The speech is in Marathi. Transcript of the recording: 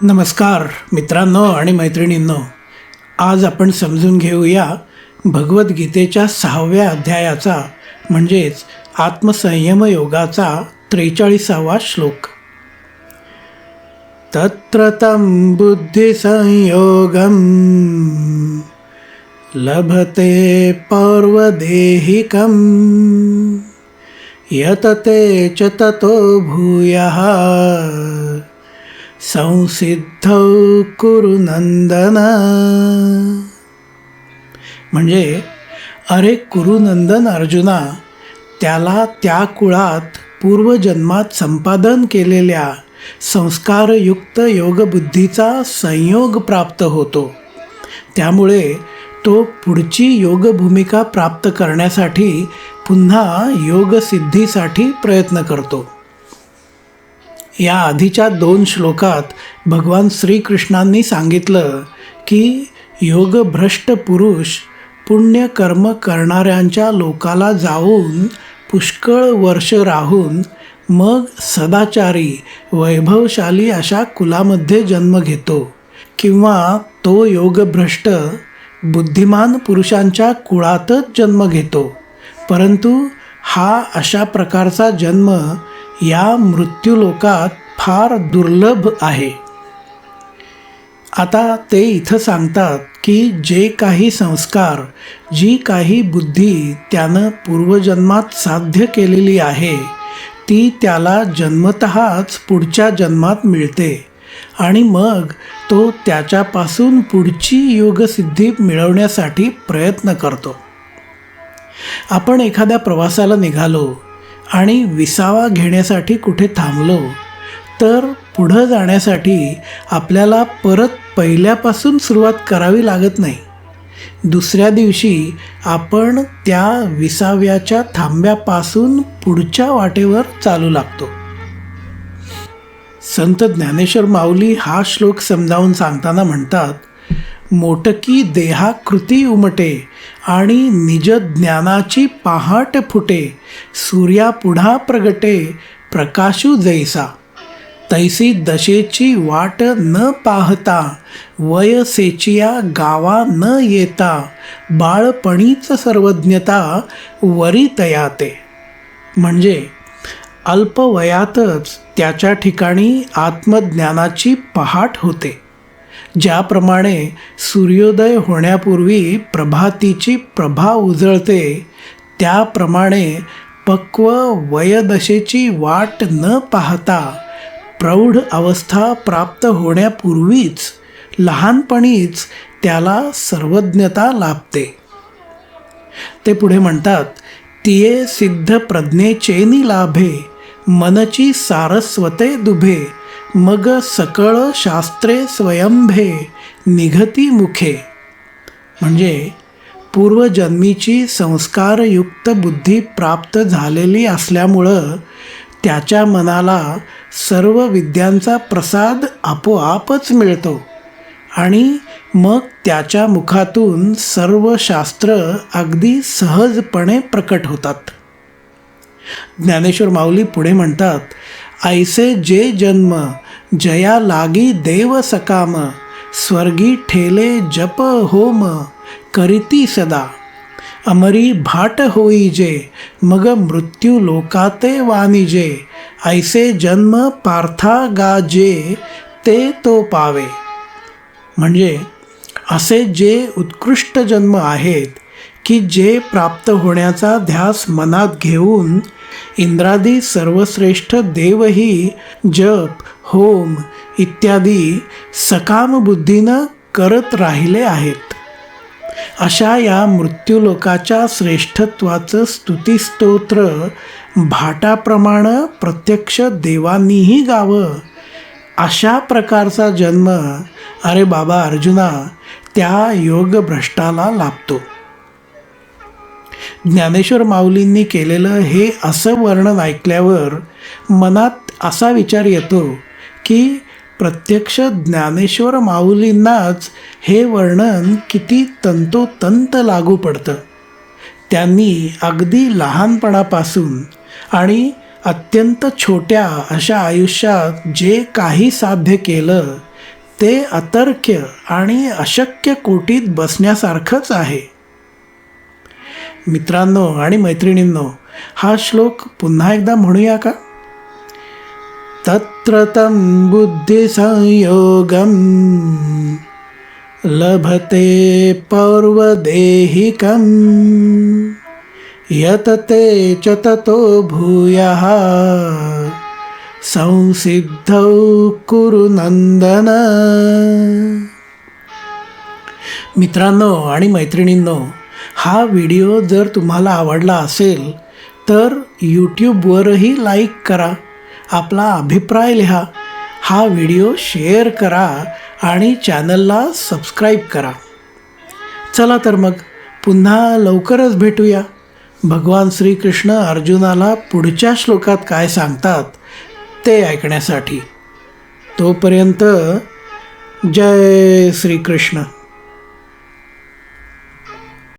नमस्कार मित्रांनो आणि मैत्रिणींनो आज आपण समजून घेऊया भगवद्गीतेच्या सहाव्या अध्यायाचा म्हणजेच आत्मसंयम योगाचा त्रेचाळीसावा श्लोक. तत्र तं बुद्धिसंयोगं लभते पौर्वदेहिकं यत ते च ततो भूयः। संसिद्ध कुरुनंदन. म्हणजे अरे कुरुनंदन अर्जुना त्याला त्या कुळात पूर्वजन्मात संपादन केलेल्या संस्कारयुक्त योगबुद्धीचा संयोग प्राप्त होतो. त्यामुळे तो पुढची योगभूमिका प्राप्त करण्यासाठी पुन्हा योगसिद्धीसाठी प्रयत्न करतो. या आधीच्या दोन श्लोकात भगवान श्रीकृष्णांनी सांगितलं की योगभ्रष्ट पुरुष पुण्यकर्म करणाऱ्यांच्या लोकाला जाऊन पुष्कळ वर्ष राहून मग सदाचारी वैभवशाली अशा कुलामध्ये जन्म घेतो. किंवा तो योगभ्रष्ट बुद्धिमान पुरुषांच्या कुळातच जन्म घेतो. परंतु हा अशा प्रकारचा जन्म या मृत्यूलोकात फार दुर्लभ आहे. आता ते इथं सांगतात की जे काही संस्कार जी काही बुद्धी त्यानं पूर्वजन्मात साध्य केलेली आहे ती त्याला जन्मतःच पुढच्या जन्मात मिळते आणि मग तो त्याच्यापासून पुढची योगसिद्धी मिळवण्यासाठी प्रयत्न करतो. आपण एखाद्या प्रवासाला निघालो आणि विसावा घेण्यासाठी कुठे थांबलो तर पुढं जाण्यासाठी आपल्याला परत पहिल्यापासून सुरुवात करावी लागत नाही. दुसऱ्या दिवशी आपण त्या विसाव्याच्या थांब्यापासून पुढच्या वाटेवर चालू लागतो. संत ज्ञानेश्वर माऊली हा श्लोक समजावून सांगताना म्हणतात मोटकी देहाकृती उमटे आणि निज ज्ञानाची पहाट फुटे. सूर्यापुढा प्रगटे प्रकाशू जैसा. तैसी दशेची वाट न पाहता वयसेचिया गावा न येता बाळपणीच सर्वज्ञता वरी तयाते. म्हणजे अल्पवयातच त्याच्या ठिकाणी आत्मज्ञानाची पहाट होते. ज्याप्रमाणे सूर्योदय होण्यापूर्वी प्रभातीची प्रभा उजळते त्याप्रमाणे पक्व वयदशेची वाट न पाहता प्रौढ अवस्था प्राप्त होण्यापूर्वीच लहानपणीच त्याला सर्वज्ञता लाभते. ते पुढे म्हणतात तिये सिद्ध प्रज्ञेचेनी लाभे मनची सारस्वते दुभे मग सकळ शास्त्रे स्वयंभे निघती मुखे. म्हणजे पूर्वजन्मीची संस्कारयुक्त बुद्धी प्राप्त झालेली असल्यामुळं त्याच्या मनाला सर्व विद्यांचा प्रसाद आपोआपच मिळतो आणि मग त्याच्या मुखातून सर्व शास्त्र अगदी सहजपणे प्रकट होतात. ज्ञानेश्वर माऊली पुढे म्हणतात ऐसे जे जन्म जया लागी देव सकाम स्वर्गी ठेले जप होम करीती सदा। अमरी भाट होई जे मग मृत्यू लोकाते वानिजे ऐसे जन्म पार्था गाजे ते तो पावे। म्हणजे असे जे उत्कृष्ट जन्म आहेत की जे प्राप्त होण्याचा ध्यास मनात घेऊन इंद्रादी सर्वश्रेष्ठ देवही जप होम इत्यादी सकाम बुद्धीनं करत राहिले आहेत. अशा या मृत्यूलोकाच्या श्रेष्ठत्वाचं स्तुतिस्तोत्र भाटाप्रमाणे प्रत्यक्ष देवांनीही गावं. अशा प्रकारचा जन्म अरे बाबा अर्जुना त्या योगभ्रष्टाला लाभतो. ज्ञानेश्वर माऊलींनी केलेलं हे असं वर्णन ऐकल्यावर मनात असा विचार येतो की प्रत्यक्ष ज्ञानेश्वर माऊलींनाच हे वर्णन किती तंतोतंत लागू पडतं. त्यांनी अगदी लहानपणापासून आणि अत्यंत छोट्या अशा आयुष्यात जे काही साध्य केलं ते अतर्क्य आणि अशक्य कोटीत बसण्यासारखंच आहे. मित्रांनो आणि मैत्रिणींनो हा श्लोक पुन्हा एकदा म्हणूया का? तत्र तं बुद्धिसंयोगं लभते पौर्वदेहिकं यत ते च ततो भूयः। संसिद्धौ कुरु नंदन मित्रांनो आणि मैत्रिणींनो हा व्हिडिओ जर तुम्हाला आवडला असेल तर यूट्यूबवरही लाईक करा आपला अभिप्राय लिहा हा व्हिडिओ शेअर करा आणि चॅनलला सबस्क्राईब करा. चला तर मग पुन्हा लवकरच भेटूया. भगवान श्रीकृष्ण अर्जुनाला पुढच्या श्लोकात काय सांगतात ते ऐकण्यासाठी. तोपर्यंत जय श्रीकृष्ण.